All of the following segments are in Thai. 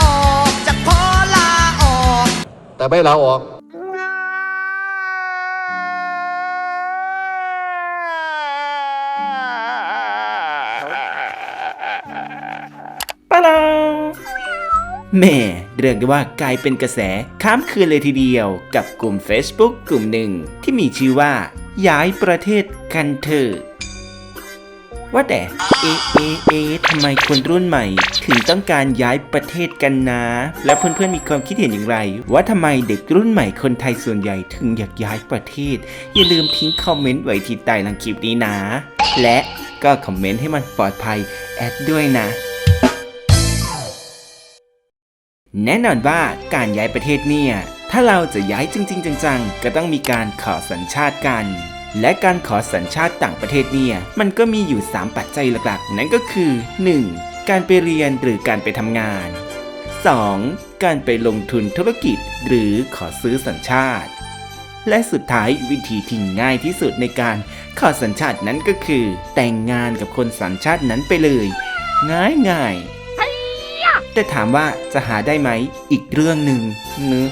ออกจะขอลาออก แต่ไม่ลาออก ปะลาแหม่เรียกได้ว่ากลายเป็นกระแสข้ามคืนเลยทีเดียว กับกลุ่ม Facebook กลุ่มหนึ่งที่มีชื่อว่า ย้ายประเทศกันเถอะ ว่าแต่เอเอเอทำไมคนรุ่นใหม่ ถึงต้องการย้ายประเทศกันนะ และเพื่อนๆมีความคิดเห็นอย่างไร ว่าทำไมเด็กรุ่นใหม่คนไทยส่วนใหญ่ถึงอยากย้ายประเทศ อย่าลืมทิ้งคอมเมนต์ไว้ที่ใต้ลังคลิปนี้นะ และก็คอมเมนต์ให้มันปลอดภัยแอดด้วยนะแน่นอนว่าการย้ายประเทศเนี่ย ถ้าเราจะย้ายจริง ๆ จังๆ ก็ต้องมีการขอสัญชาติกัน และการขอสัญชาติต่างประเทศเนี่ย มันก็มีอยู่ 3 ปัจจัยหลักๆ นั่นก็คือ 1. การไปเรียนหรือการไปทำงาน 2. การไปลงทุนธุรกิจหรือขอซื้อสัญชาติ และสุดท้ายวิธีที่ง่ายที่สุดในการขอสัญชาตินั้นก็คือ แต่งงานกับคนสัญชาตินั้นไปเลย ง่ายง่ายแต่ถามว่าจะหาได้ไหมอีกเรื่องหนึ่งเนึ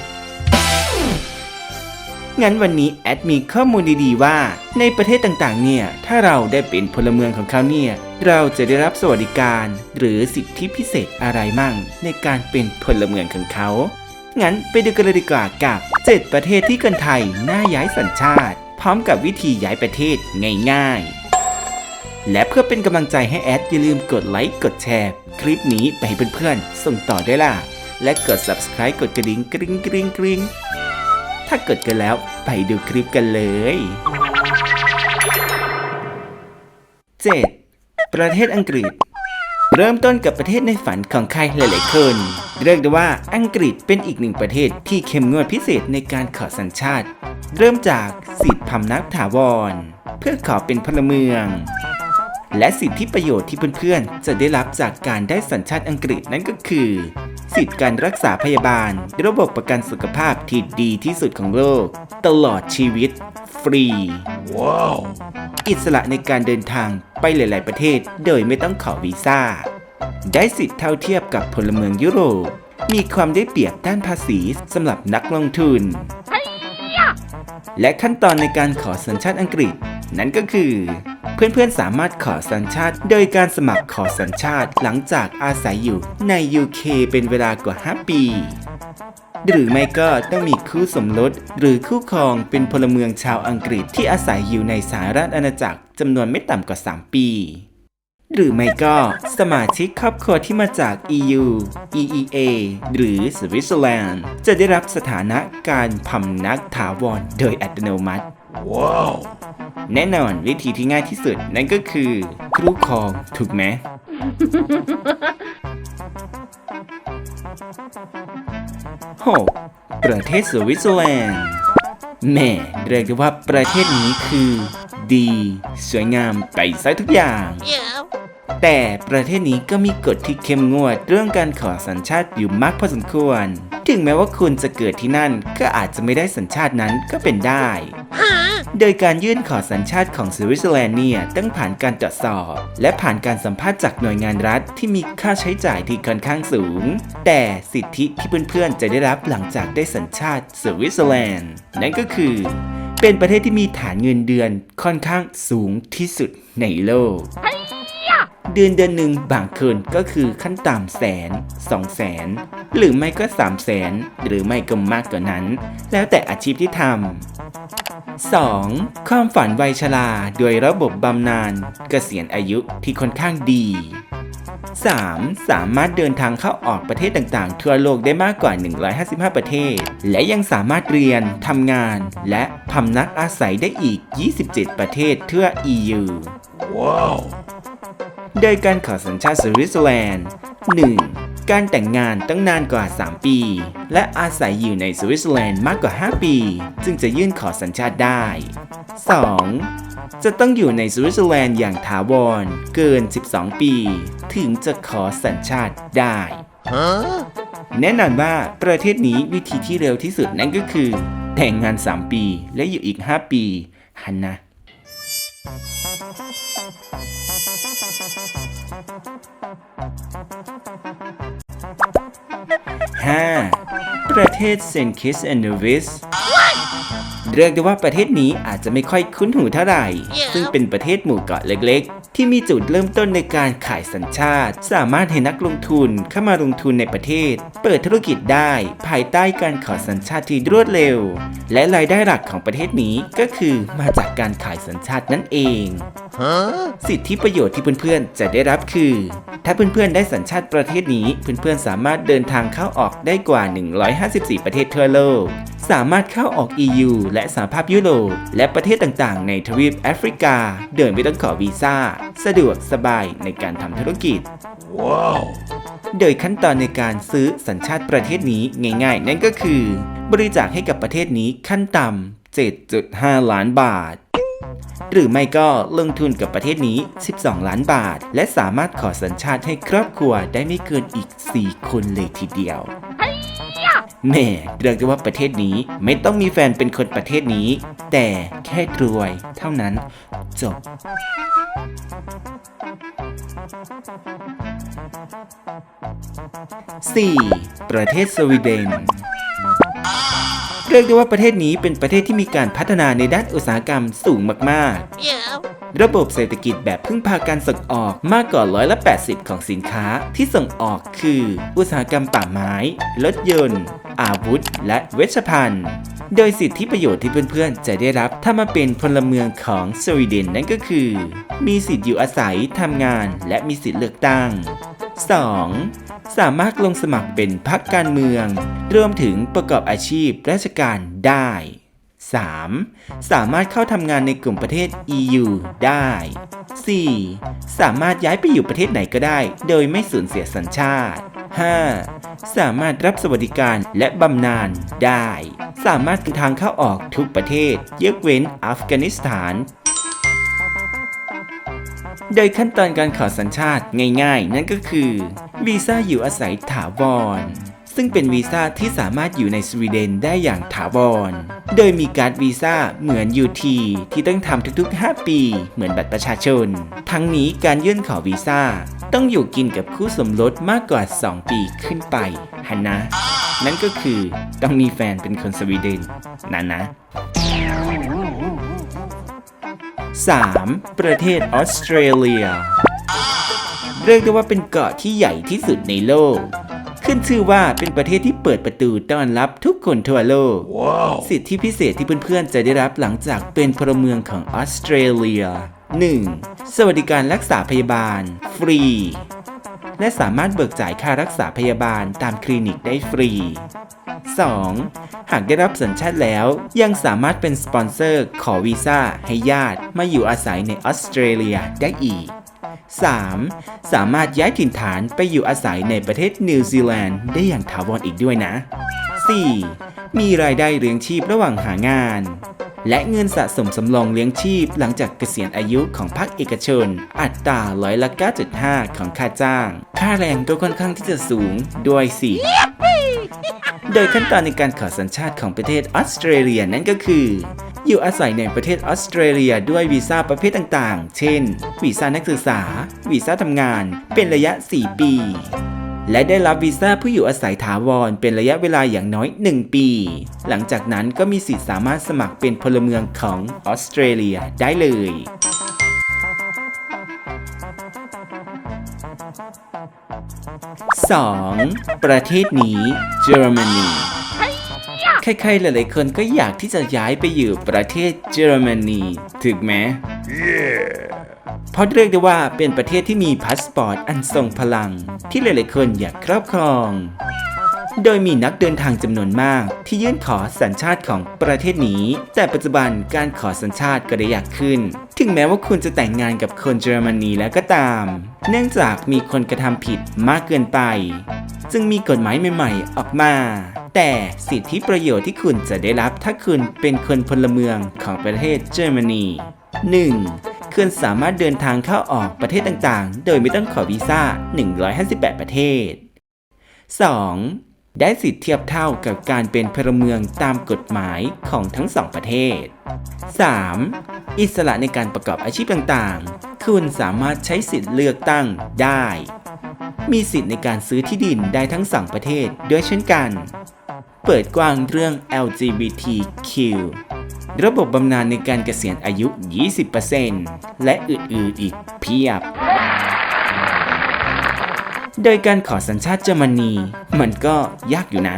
งั้นวันนี้แอดมีข้อมูลดีๆว่า ในประเทศต่างๆ เนี่ย ถ้าเราได้เป็นพลเมืองของเขาเนี่ย เราจะได้รับสวัสดิการ หรือสิทธิพิเศษอะไรมั่ง ในการเป็นพลเมืองของเขา งั้นไปดูกันเลยดีกว่ากับ 7 ประเทศที่คนไทยน่าย้ายสัญชาติ พร้อมกับวิธีย้ายประเทศง่ายๆและเพื่อเป็นกำลังใจให้แอดอย่าลืมกดไลค์กดแชร์ คลิปนี้ไปให้เพื่อนๆ ส่งต่อได้ล่ะ และกด subscribe กดกระดิ่งกริ๊งกริ๊งกริ๊ง ถ้ากดกันแล้วไปดูคลิปกันเลย 7. ประเทศอังกฤษ เริ่มต้นกับประเทศในฝันของใครหลายๆคน เรียกได้ว่าอังกฤษเป็นอีกหนึ่งประเทศที่เข้มงวดพิเศษในการขอสัญชาติ เริ่มจากสิทธิพำนักถาวร เพื่อขอเป็นพลเมือง และสิทธิประโยชน์ที่เพื่อนๆ จะได้รับจากการได้สัญชาติอังกฤษนั่นก็คือ สิทธิการรักษาพยาบาล ระบบประกันสุขภาพที่ดีที่สุดของโลก ตลอดชีวิต ฟรีอิสระในการเดินทางไปหลาย ๆ ประเทศ โดยไม่ต้องขอวีซ่า ได้สิทธิ์เท่าเทียบกับพลเมืองยุโรป มีความได้เปรียบด้านภาษีสำหรับนักลงทุน และขั้นตอนในการขอสัญชาติอังกฤษ นั่นก็คือ เพื่อนๆสามารถขอสัญชาติ โดยการสมัครขอสัญชาติหลังจากอาศัยอยู่ใน UK เป็นเวลากว่า 5 ปี หรือไม่ก็ต้องมีคู่สมรสหรือคู่ครองเป็นพลเมืองชาวอังกฤษที่อาศัยอยู่ในสหราชอาณาจักรจำนวนไม่ต่ำกว่า 3 ปี หรือไม่ก็สมาชิกครอบครัวที่มาจาก EU EEA หรือสวิตเซอร์แลนด์จะได้รับสถานะการพำนักถาวรโดยอัตโนมัติแน่นอนวิธีที่ง่ายที่สุดนั่นก็คือคู่ครองถูกไหม 6. ประเทศสวิตเซอร์แลนด์แหม่เรียกได้ว่าประเทศนี้คือ ดี สวยงามไปซะทุกอย่าง แต่ประเทศนี้ก็มีกฎที่เข้มงวดเรื่องการขอสัญชาติอยู่มากพอสมควร ถึงแม้ว่าคุณจะเกิดที่นั่นก็อาจจะไม่ได้สัญชาตินั้นก็เป็นได้ โดยการยื่นขอสัญชาติของสวิตเซอร์แลนด์เนี่ยต้องผ่านการตรวจสอบ และผ่านการสัมภาษณ์จากหน่วยงานรัฐที่มีค่าใช้จ่ายที่ค่อนข้างสูง แต่สิทธิที่เพื่อนๆจะได้รับหลังจากได้สัญชาติสวิตเซอร์แลนด์นั่นก็คือเป็นประเทศที่มีฐานเงินเดือนค่อนข้างสูงที่สุดในโลก เดือนเดือนหนึ่งบางคนก็คือขั้นต่ำแสนสองแสนหรือไม่ก็สามแสนหรือไม่ก็มากกว่านั้น แล้วแต่อาชีพที่ทำ 2. ความฝันวัยชราโดยระบบบำนาญเกษียณอายุที่ค่อนข้างดี 3. สามารถเดินทางเข้าออกประเทศต่างๆ ทั่วโลกได้มากกว่า 155 ประเทศ และยังสามารถเรียน ทำงาน และพำนักอาศัยได้อีก 27 ประเทศทั่ว EU โดยการขอสัญชาติสวิตเซอร์แลนด์ 1. การแต่งงานต้องนานกว่า 3 ปี และอาศัยอยู่ในสวิตเซอร์แลนด์มากกว่า 5 ปี จึงจะยื่นขอสัญชาติได้ 2. จะต้องอยู่ในสวิตเซอร์แลนด์อย่างถาวรเกิน 12 ปี ถึงจะขอสัญชาติได้ แน่นอนว่าประเทศนี้วิธีที่เร็วที่สุดนั่นก็คือ แต่งงาน 3 ปีและอยู่อีก 5 ปีฮันนะ 5. ประเทศเซนคิสแอนด์วิส เรียกได้ว่าประเทศนี้อาจจะไม่ค่อยคุ้นหูเท่าไหร่ ซึ่งเป็นประเทศหมู่เกาะเล็กๆ ที่มีจุดเริ่มต้นในการขายสัญชาติ สามารถให้นักลงทุนเข้ามาลงทุนในประเทศ เปิดธุรกิจได้ภายใต้การขอสัญชาติที่รวดเร็ว และรายได้หลักของประเทศนี้ก็คือมาจากการขายสัญชาตินั่นเองสิทธิประโยชน์ที่เพื่อนๆจะได้รับคือ ถ้าเพื่อนๆได้สัญชาติประเทศนี้เพื่อนๆสามารถเดินทางเข้าออกได้กว่า 154 ประเทศทั่วโลก สามารถเข้าออก EU และสหภาพยุโรปและประเทศต่างๆ ในทวีปแอฟริกา โดยไม่ต้องขอวีซ่า สะดวกสบายในการทำธุรกิจโดยขั้นตอนในการซื้อสัญชาติประเทศนี้ง่าย ๆ นั่นก็คือ บริจาคให้กับประเทศนี้ขั้นต่ำ 7.5 ล้านบาท หรือไม่ก็ลงทุนกับประเทศนี้ 12 ล้านบาท และสามารถขอสัญชาติให้ครอบครัวได้ไม่เกินอีก 4 คนเลยทีเดียว แม่เรียกได้ว่าประเทศนี้ไม่ต้องมีแฟนเป็นคนประเทศนี้ แต่แค่รวยเท่านั้น จบ 4. ประเทศสวีเดนเรียกได้ว่าประเทศนี้เป็นประเทศที่มีการพัฒนาในด้านอุตสาหกรรมสูงมาก ๆ ระบบเศรษฐกิจแบบพึ่งพาการส่งออกมากกว่าร้อยละ 80 ของสินค้าที่ส่งออกคือ อุตสาหกรรมป่าไม้ รถยนต์ อาวุธ และเวชภัณฑ์ โดยสิทธิประโยชน์ที่เพื่อนๆ จะได้รับถ้ามาเป็นพลเมืองของสวีเดนนั่นก็คือ มีสิทธิ์อยู่อาศัยทำงาน และมีสิทธิ์เลือกตั้ง 2. สามารถลงสมัครเป็นพรรคการเมือง รวมถึงประกอบอาชีพราชการได้ 3. สามารถเข้าทำงานในกลุ่มประเทศ EU ได้ 4. สามารถย้ายไปอยู่ประเทศไหนก็ได้ โดยไม่สูญเสียสัญชาติ 5. สามารถรับสวัสดิการและบำนาญได้ สามารถเดินทางเข้าออกทุกประเทศยกเว้นอัฟกานิสถาน โดยขั้นตอนการขอสัญชาติง่าย ๆ นั่นก็คือวีซ่าอยู่อาศัยถาวรซึ่งเป็นวีซ่าที่สามารถอยู่ในสวีเดนได้อย่างถาวร โดยมีการ์ดวีซ่าเหมือน UT ที่ต้องทำทุกๆ 5 ปี เหมือนบัตรประชาชน ทั้งนี้การยื่นขอวีซ่า ต้องอยู่กินกับคู่สมรสมากกว่า 2 ปีขึ้นไปฮันนะ นั่นก็คือต้องมีแฟนเป็นคนสวีเดนนะนะ 3. ประเทศออสเตรเลีย เรียกได้ว่าเป็นเกาะที่ใหญ่ที่สุดในโลก ขึ้นชื่อว่าเป็นประเทศที่เปิดประตูต้อนรับทุกคนทั่วโลกสิทธิพิเศษที่เพื่อนๆจะได้รับหลังจากเป็นพลเมืองของออสเตรเลีย 1. สวัสดิการรักษาพยาบาล ฟรี และสามารถเบิกจ่ายค่ารักษาพยาบาลตามคลินิกได้ฟรี 2. หากได้รับสัญชาติแล้วยังสามารถเป็นสปอนเซอร์ขอวีซ่าให้ญาติมาอยู่อาศัยในออสเตรเลียได้อีก 3. สามารถย้ายถิ่นฐานไปอยู่อาศัยในประเทศนิวซีแลนด์ได้อย่างถาวรอีกด้วยนะ 4. มีรายได้เลี้ยงชีพระหว่างหางาน และเงินสะสมสำรองเลี้ยงชีพหลังจากเกษียณอายุของภาคเอกชน อัตราร้อยละ 9.5 ของค่าจ้าง ค่าแรงก็ค่อนข้างที่จะสูงด้วยสิโดยขั้นตอนในการขอสัญชาติของประเทศออสเตรเลียนั่นก็คือ อยู่อาศัยในประเทศออสเตรเลียด้วยวีซ่าประเภทต่างๆ เช่น วีซ่านักศึกษา วีซ่าทำงาน เป็นระยะ 4 ปี และได้รับวีซ่าผู้อยู่อาศัยถาวร เป็นระยะเวลาอย่างน้อย 1 ปี หลังจากนั้นก็มีสิทธิ์สามารถสมัครเป็นพลเมืองของออสเตรเลียได้เลย 2. ประเทศนี้เยอรมนีใครๆหลายๆคนก็อยากที่จะย้ายไปอยู่ประเทศเยอรมนีถูกไหม เพราะเรียกได้ว่าเป็นประเทศที่มีพาสปอร์ตอันทรงพลัง ที่หลายๆคนอยากครอบครอง โดยมีนักเดินทางจำนวนมาก ที่ยื่นขอสัญชาติของประเทศนี้ แต่ปัจจุบันการขอสัญชาติก็ได้ยากขึ้น ถึงแม้ว่าคุณจะแต่งงานกับคนเยอรมนีแล้วก็ตาม เนื่องจากมีคนกระทำผิดมากเกินไป จึงมีกฎหมายใหม่ ๆ ออกมาแต่สิทธิประโยชน์ที่คุณจะได้รับถ้าคุณเป็นคนพลเมืองของประเทศเยอรมนี 1. คุณสามารถเดินทางเข้าออกประเทศต่างๆ โดยไม่ต้องขอวีซ่า 158 ประเทศ 2. ได้สิทธิเทียบเท่ากับการเป็นพลเมืองตามกฎหมายของทั้งสองประเทศ 3. อิสระในการประกอบอาชีพต่างๆ คุณสามารถใช้สิทธิ์เลือกตั้งได้ มีสิทธิ์ในการซื้อที่ดินได้ทั้งสองประเทศด้วยเช่นกัน เปิดกว้างเรื่อง LGBTQ ระบบบำนาญในการเกษียณอายุ 20%และอื่นๆอีกเพียบ โดยการขอสัญชาติเยอรมนี มันก็ยากอยู่นะ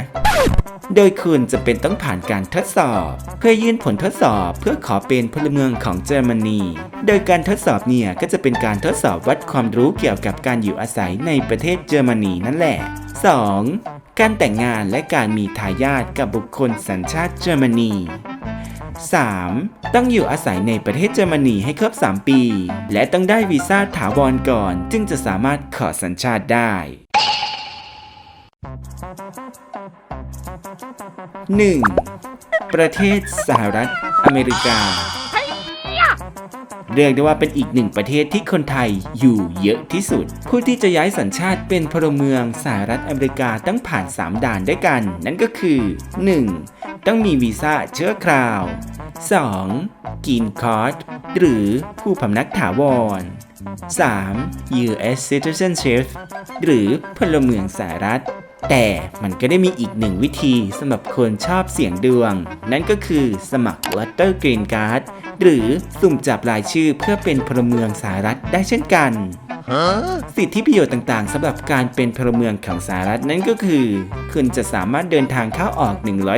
โดยคุณจะเป็นต้องผ่านการทดสอบ เพื่อยื่นผลทดสอบเพื่อขอเป็นพลเมืองของเยอรมนี โดยการทดสอบเนี่ยก็จะเป็นการทดสอบวัดความรู้เกี่ยวกับการอยู่อาศัยในประเทศเยอรมนีนั่นแหละ 2. การแต่งงานและการมีทายาทกับบุคคลสัญชาติเยอรมนี 3. ต้องอยู่อาศัยในประเทศเยอรมนีให้ครบ 3 ปี และต้องได้วีซ่าถาวรก่อน จึงจะสามารถขอสัญชาติได้ 1. ประเทศสหรัฐอเมริกา เรียกได้ว่าเป็นอีกหนึ่งประเทศที่คนไทยอยู่เยอะที่สุด ผู้ที่จะย้ายสัญชาติเป็นพลเมืองสหรัฐอเมริกาต้องผ่าน 3 ด่านด้วยกัน นั่นก็คือ 1. ต้องมีวีซ่าเชื้อคราว 2. กินคอร์ดหรือผู้พำนักถาวร 3. U.S. citizenship หรือพลเมืองสหรัฐ แต่มันก็ได้มีอีกหนึ่งวิธีสำหรับคนชอบเสี่ยงดวง นั่นก็คือสมัคร Letter Green Card หรือสุ่มจับรายชื่อเพื่อเป็นพลเมืองสหรัฐได้เช่นกันสิทธิประโยชน์ต่างๆสำหรับการเป็นพลเมืองของสหรัฐนั่นก็คือ คุณจะสามารถเดินทางเข้าออก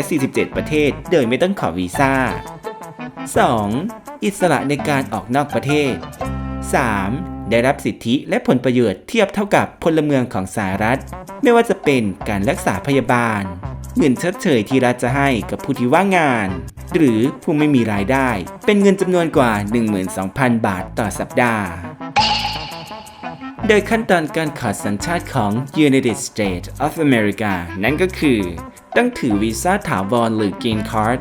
147 ประเทศ โดยไม่ต้องขอวีซ่า 2. อิสระในการออกนอกประเทศ 3. ได้รับสิทธิและผลประโยชน์เทียบเท่ากับพลเมืองของสหรัฐ ไม่ว่าจะเป็นการรักษาพยาบาล เงินชดเชยที่รัฐจะให้กับผู้ที่ว่างงาน หรือผู้ไม่มีรายได้ เป็นเงินจำนวนกว่า 12,000 บาทต่อสัปดาห์ โดยขั้นตอนการขอสัญชาติของ United States of America นั่นก็คือ ต้องถือวีซ่าถาวรหรือ Green Card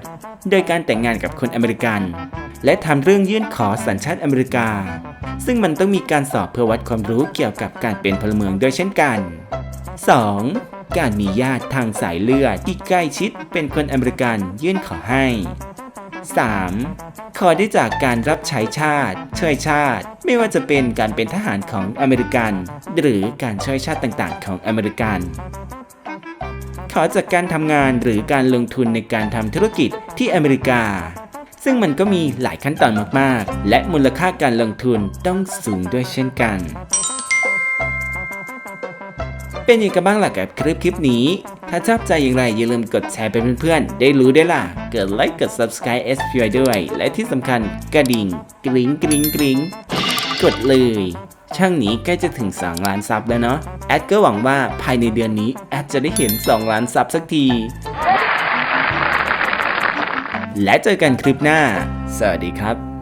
โดยการแต่งงานกับคนอเมริกัน และทำเรื่องยื่นขอสัญชาติอเมริกา ซึ่งมันต้องมีการสอบเพื่อวัดความรู้เกี่ยวกับการเป็นพลเมืองด้วยเช่นกัน 2. การมีญาติทางสายเลือดที่ใกล้ชิดเป็นคนอเมริกันยื่นขอให้ 3. ขอได้จากการรับใช้ชาติ ช่วยชาติ ไม่ว่าจะเป็นการเป็นทหารของอเมริกัน หรือการช่วยชาติต่างๆ ของอเมริกัน ขอจากการทำงานหรือการลงทุนในการทำธุรกิจที่อเมริกา ซึ่งมันก็มีหลายขั้นตอนมากๆ และมูลค่าการลงทุนต้องสูงด้วยเช่นกัน เป็นยังไงบ้างล่ะกับคลิปคลิปนี้ ถ้าชอบใจอย่างไรอย่าลืมกดแชร์ไปเพื่อนๆ ได้รู้ได้ล่ะ กดไลค์กด subscribe SPY ด้วย และที่สำคัญกระดิ่ง กริ๊งกริ๊งกริ๊งกดเลยช่างนี้ใกล้จะถึง 2 ล้านซับแล้วเนาะ แอดก็หวังว่าภายในเดือนนี้ แอดจะได้เห็น 2 ล้านซับสักที และเจอกันคลิปหน้า สวัสดีครับ